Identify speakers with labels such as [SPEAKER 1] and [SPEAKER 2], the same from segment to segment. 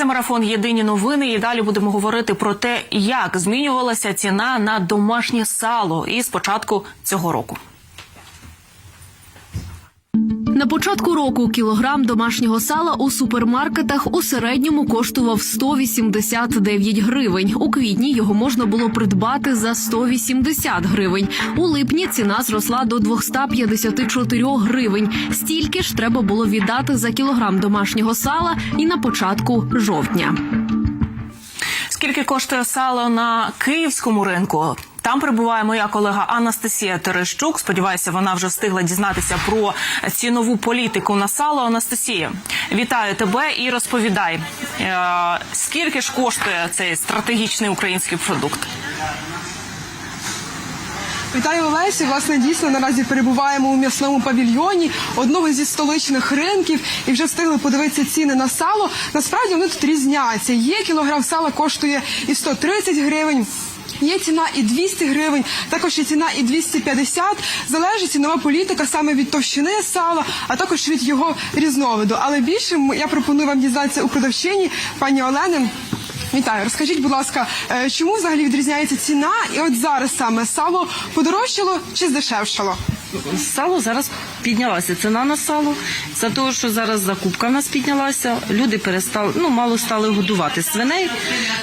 [SPEAKER 1] Це марафон Єдині новини. І далі будемо говорити про те, як змінювалася ціна на домашнє сало із початку цього року.
[SPEAKER 2] На початку року кілограм домашнього сала у супермаркетах у середньому коштував 189 гривень. У квітні його можна було придбати за 180 гривень. У липні ціна зросла до 254 гривень. Стільки ж треба було віддати за кілограм домашнього сала і на початку жовтня.
[SPEAKER 1] Скільки коштує сало на київському ринку? Там перебуває моя колега Анастасія Терещук. Сподіваюся, вона вже встигла дізнатися про цінову політику на сало. Анастасія, вітаю тебе і розповідай, е, скільки ж коштує цей стратегічний український продукт?
[SPEAKER 3] Вітаю Олесі. Власне, дійсно наразі перебуваємо у м'ясному павільйоні одного зі столичних ринків і вже встигли подивитися ціни на сало. Насправді вони тут різняться. Є кілограм сала коштує і 130 гривень. Є ціна і 200 гривень, також є ціна і 250. Залежить цінова політика саме від товщини сала, а також від його різновиду. Але більше я пропоную вам дізнатися у продавчині пані Олени. Вітаю, розкажіть, будь ласка, е, чому взагалі відрізняється ціна? І от зараз саме сало подорожчало чи здешевшало?
[SPEAKER 4] Сало зараз піднялася ціна на сало. За того, що зараз закупка в нас піднялася, люди перестали, ну мало стали годувати свиней,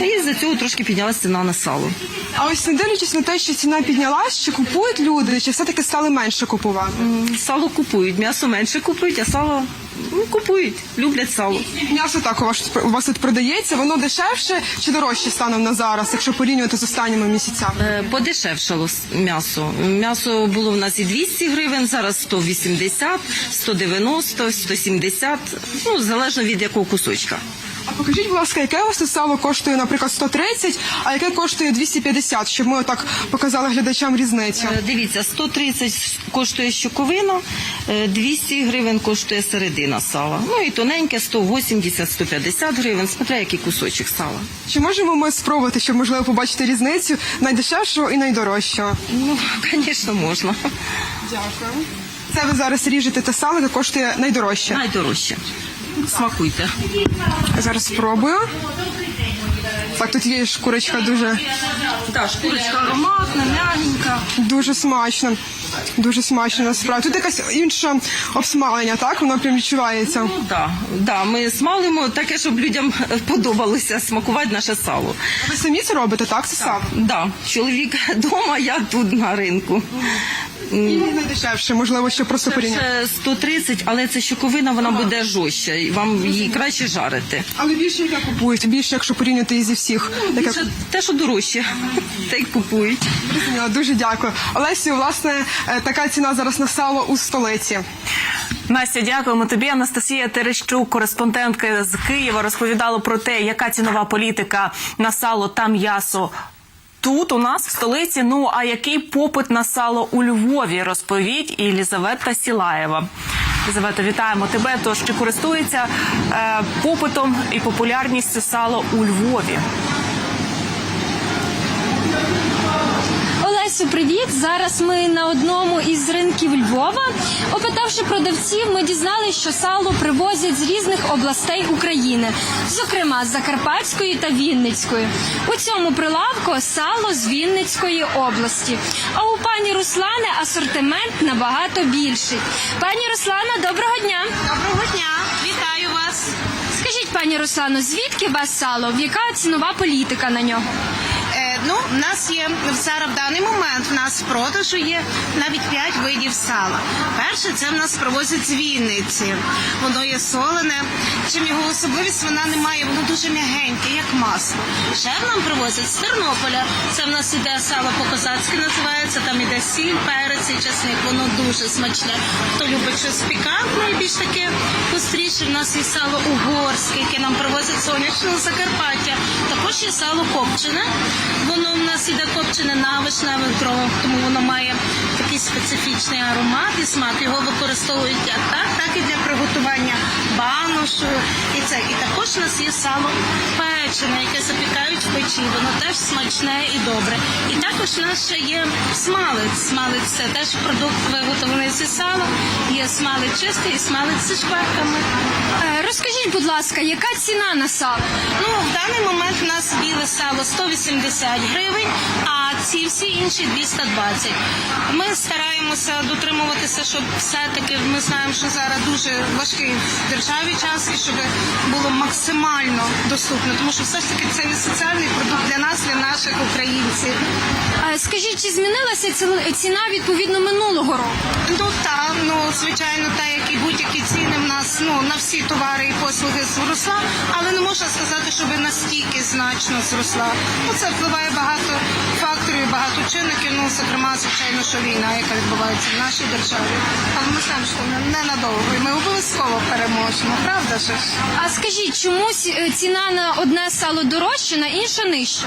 [SPEAKER 4] і за цього трошки піднялася ціна на сало.
[SPEAKER 3] А ось не дивлячись на те, що ціна піднялась, чи купують люди, чи все-таки стали менше купувати?
[SPEAKER 4] Сало купують, м'ясо менше купують, а сало ну, купують, люблять сало.
[SPEAKER 3] М'ясо так у вас, у вас тут продається, воно дешевше чи дорожче станом на зараз, якщо порівнювати з останніми місяцями?
[SPEAKER 4] Е, Подешевшало м'ясо. М'ясо було в нас і 200 гривень, зараз 180, 190, 170, ну залежно від якого кусочка.
[SPEAKER 3] А покажіть, будь ласка, яке у вас сало коштує, наприклад, 130, а яке коштує 250, щоб ми отак показали глядачам різницю.
[SPEAKER 4] Е, Дивіться, 130 коштує щоковина, е, 200 гривень коштує середина сала. Ну і тоненьке 180-150 гривень, смотря який кусочок сала.
[SPEAKER 3] Чи можемо ми спробувати, щоб можливо побачити різницю найдешевшого і найдорожчого?
[SPEAKER 4] Ну, звісно, можна.
[SPEAKER 3] Дякую. Це ви зараз ріжете те сало, яке коштує найдорожче.
[SPEAKER 4] Найдорожче. Смакуйте.
[SPEAKER 3] Зараз спробую. Так, тут є шкурочка дуже,
[SPEAKER 4] Так, шкурочка ароматна, м'ягенька.
[SPEAKER 3] дуже смачна. Дуже смачно насправді. Тут якесь інше обсмалення, так? Воно прям відчувається.
[SPEAKER 4] Ну, да, да, ми смалимо таке, щоб людям подобалося смакувати наше сало.
[SPEAKER 3] Ви самі це робите, так? Це сам?
[SPEAKER 4] Да, чоловік вдома, я тут на ринку.
[SPEAKER 3] І найдешевше, можливо, ще просто порівняти.
[SPEAKER 4] Це 130, але це щоковина, вона буде жорстча, і вам її краще жарити.
[SPEAKER 3] Але більше яке купують, більше, якщо порівняти із всіх. Яке
[SPEAKER 4] Це те, що дорожче, те й купують.
[SPEAKER 3] Зрозуміло, дуже дякую. Олесю, власне, е, така ціна зараз на сало у столиці.
[SPEAKER 1] Настя, дякуємо тобі. Анастасія Терещук, кореспондентка з Києва, розповідала про те, яка цінова політика на сало та м'ясо. Тут у нас в столиці. Ну а який попит на сало у Львові? Розповідь Єлізавета Сілаєва. Єлізавета, вітаємо тебе. Тож чи користується е, попитом і популярністю сало у Львові?
[SPEAKER 5] Олесю, привіт! Зараз ми на одному із ринків Львова. Опитавши продавців, ми дізналися, що сало привозять з різних областей України, зокрема з Закарпатської та Вінницької. У цьому прилавку сало з Вінницької області. А у пані Руслани асортимент набагато більший. Пані Руслана, доброго дня!
[SPEAKER 6] Доброго дня, вітаю вас.
[SPEAKER 5] Скажіть, пані Руслано, звідки у вас сало? Яка цінова політика на нього?
[SPEAKER 6] Ну, в нас є зараз в даний момент. В нас в продажу є навіть 5 видів сала. Перше, це в нас привозять з Вінниці. Воно є солене. Чим його особливість вона не має, воно дуже м'ягеньке, як масло. Ще нам привозять з Тернополя. Це в нас іде сало по-козацьки називається. Там іде сіль, перець і чесник. Воно дуже смачне. Хто любить щось пікантне більш таке гостріше, в нас є сало угорське, яке нам привозять сонячного Закарпаття. Також є сало копчене. Воно ненависне, тому воно має такий специфічний аромат і смак. Його використовують як так, так і для приготування баношу. І це. І також у нас є сало печене, яке запікають в печі, воно теж смачне і добре. І також у нас ще є смалець. Смалець це теж продукт виготовлений зі сала. Є смалець чистий і смалець зі шкварками.
[SPEAKER 5] Е, Розкажіть, будь ласка, яка ціна на сало?
[SPEAKER 6] Ну, в даний момент у нас біле сало 180 гривень, а ці всі інші 220. Ми стараємося дотримуватися, щоб все-таки ми знаємо, що зараз дуже важкий в державі час і щоб було максимально доступно, тому що все ж таки це є соціальний продукт для нас, для наших українців.
[SPEAKER 5] Скажіть, чи змінилася ціна відповідно минулого року?
[SPEAKER 6] Ну так, ну звичайно, так як і будь-які ціни в нас ну на всі товари і послуги зросла, але не можна сказати, щоб настільки значно зросла. Ну це впливає багато факторів, багато чинників. Ну зокрема, звичайно, що війна, яка відбувається в нашій державі. Але ми знаємо, що не- ненадовго, і ми обов'язково переможемо. Правда ж?
[SPEAKER 5] А скажіть, чомусь е, ціна на одне сало дорожча, на інше нижча?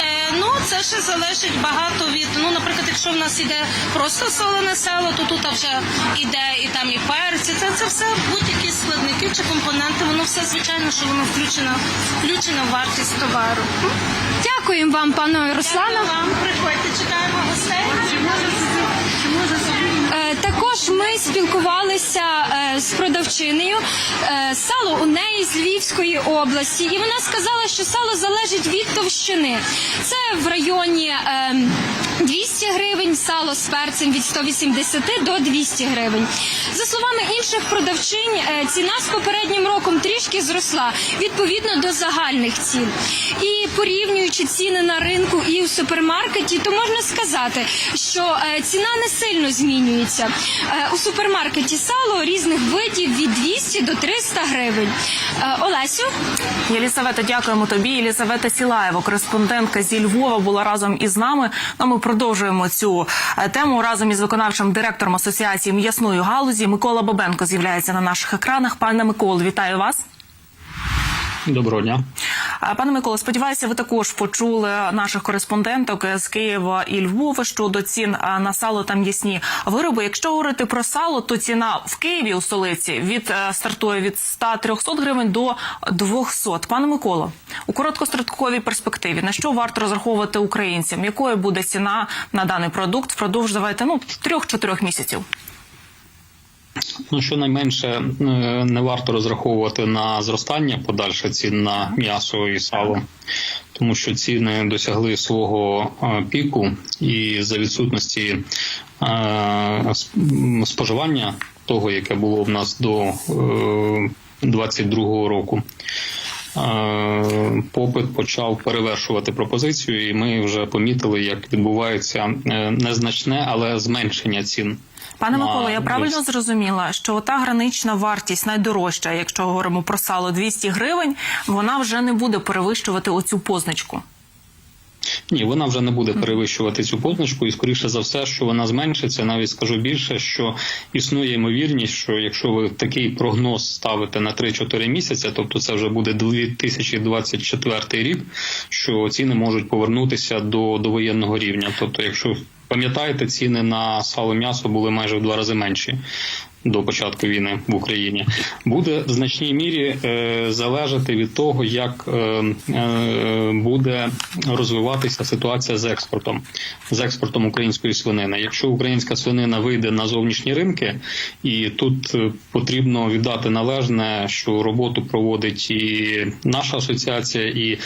[SPEAKER 6] Е, ну, це ще залежить багато від. Ну, наприклад, якщо в нас іде просто солене сало, то тут вже іде і там і перці. Це, це все будь-які складники чи компоненти. Воно все звичайно, що воно включено, включено в вартість товару.
[SPEAKER 5] Дякуємо вам, пане Руслане.
[SPEAKER 6] Дякую вам, приходьте, чекаємо гостей.
[SPEAKER 5] Е, Також ми спілкувалися е, з продавчинею. Е, Сало у неї з Львівської області, і вона сказала, що сало залежить від товщини. Це в районі е, 200 гривень, сало з перцем від 180 до 200 гривень. За словами інших продавчинь, е, ціна з попереднім роком трішки зросла відповідно до загальних цін. І порівнюючи ціни на ринку і у супермаркеті, то можна сказати, що е, ціна не сильно змінюється. Е, У супермаркеті сало різних видів від 200 до 300 гривень. Олесю,
[SPEAKER 1] Єлісавета, дякуємо тобі. Єлісавета Сілаєва, кореспондентка зі Львова, була разом із нами. Ну, ми продовжуємо цю е, тему разом із виконавчим директором асоціації м'ясної галузі. Микола Бабенко з'являється на наших екранах. Пане Миколу, вітаю вас.
[SPEAKER 7] Доброго дня.
[SPEAKER 1] Пане Миколо, сподіваюся, ви також почули наших кореспонденток з Києва і Львова щодо цін на сало та м'ясні вироби. Якщо говорити про сало, то ціна в Києві у столиці від е, стартує від 100-300 гривень до 200. Пане Миколо, у короткостроковій перспективі на що варто розраховувати українцям? Якою буде ціна на даний продукт впродовж давайте ну трьох-чотирьох місяців?
[SPEAKER 7] Ну щонайменше е, не варто розраховувати на зростання подальше цін на м'ясо і сало, тому що ціни досягли свого е, піку, і за відсутності е, споживання того, яке було в нас до 22 року. Попит почав перевершувати пропозицію, і ми вже помітили, як відбувається незначне, але зменшення цін.
[SPEAKER 1] Пане Миколо, я правильно зрозуміла, що та гранична вартість найдорожча, якщо говоримо про сало 200 гривень, вона вже не буде перевищувати оцю позначку.
[SPEAKER 7] Ні, вона вже не буде перевищувати цю позначку, і скоріше за все, що вона зменшиться. Навіть скажу більше, що існує ймовірність, що якщо ви такий прогноз ставите на 3-4 місяці, тобто це вже буде 2024 рік, що ціни можуть повернутися до довоєнного рівня. Тобто, якщо пам'ятаєте, ціни на сало м'ясо були майже в два рази менші. До початку війни в Україні буде в значній мірі е, залежати від того, як е, е, буде розвиватися ситуація з експортом, з експортом української свинини. Якщо українська свинина вийде на зовнішні ринки, і тут потрібно віддати належне, що роботу проводить і наша асоціація, і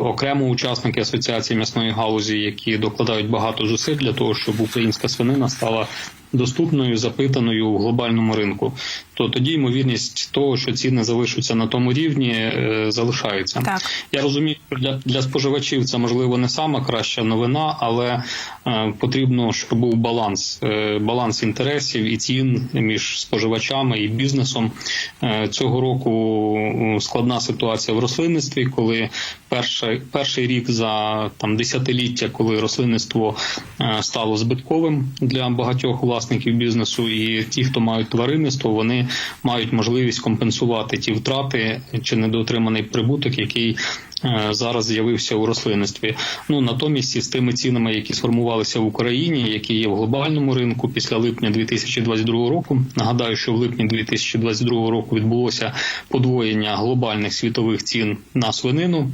[SPEAKER 7] окремо учасники асоціації м'ясної галузі, які докладають багато зусиль для того, щоб українська свинина стала доступною, запитаною в глобальному ринку, то тоді ймовірність того, що ціни залишаться на тому рівні, е, залишається.
[SPEAKER 1] Так.
[SPEAKER 7] Я розумію, що для, для споживачів це можливо не сама краща новина, але е, потрібно, щоб був баланс, е, баланс інтересів і цін між споживачами і бізнесом. Е, цього року е, складна ситуація в рослинництві, коли перший, перший рік за там десятиліття, коли рослинництво е, стало збитковим для багатьох власників бізнесу. І ті, хто мають тваринництво, вони мають можливість компенсувати ті втрати чи недоотриманий прибуток, який зараз з'явився у рослинництві. Ну натомість із тими цінами, які сформувалися в Україні, які є в глобальному ринку після липня 2022 року. Нагадаю, що в липні 2022 року відбулося подвоєння глобальних світових цін на свинину.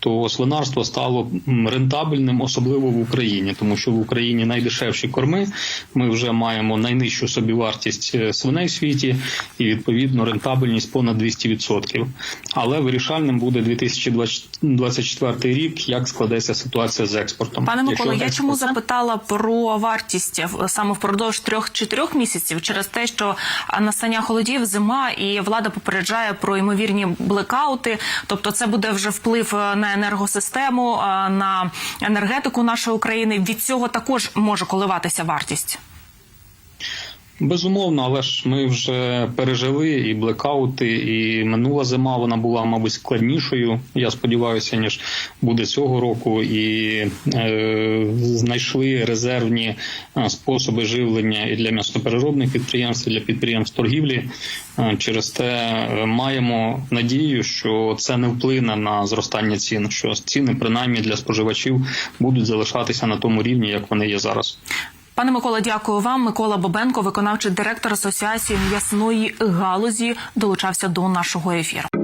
[SPEAKER 7] То свинарство стало рентабельним, особливо в Україні, тому що в Україні найдешевші корми. Ми вже маємо найнижчу собівартість е, свиней в світі і відповідно рентабельність понад 200%. Але вирішальним буде 2024 рік, як складеться ситуація з експортом.
[SPEAKER 1] Пане Миколо, я чому запитала про вартість саме впродовж трьох-чотирьох місяців через те, що настання холодів, зима, і влада попереджає про ймовірні блекаути. Тобто, це буде вже вплив е, на енергосистему, на енергетику нашої України. Від цього також може коливатися вартість.
[SPEAKER 7] Безумовно, але ж ми вже пережили і блекаути, і минула зима вона була, мабуть, складнішою. Я сподіваюся, ніж буде цього року, і е, знайшли резервні е, способи живлення і для м'ясопереробних підприємств, і для підприємств торгівлі. Е, Через те е, маємо надію, що це не вплине на зростання цін, що ціни, принаймні для споживачів, будуть залишатися на тому рівні, як вони є зараз.
[SPEAKER 1] Пане Микола, дякую вам. Микола Бобенко, виконавчий директор Асоціації м'ясної галузі, долучався до нашого ефіру.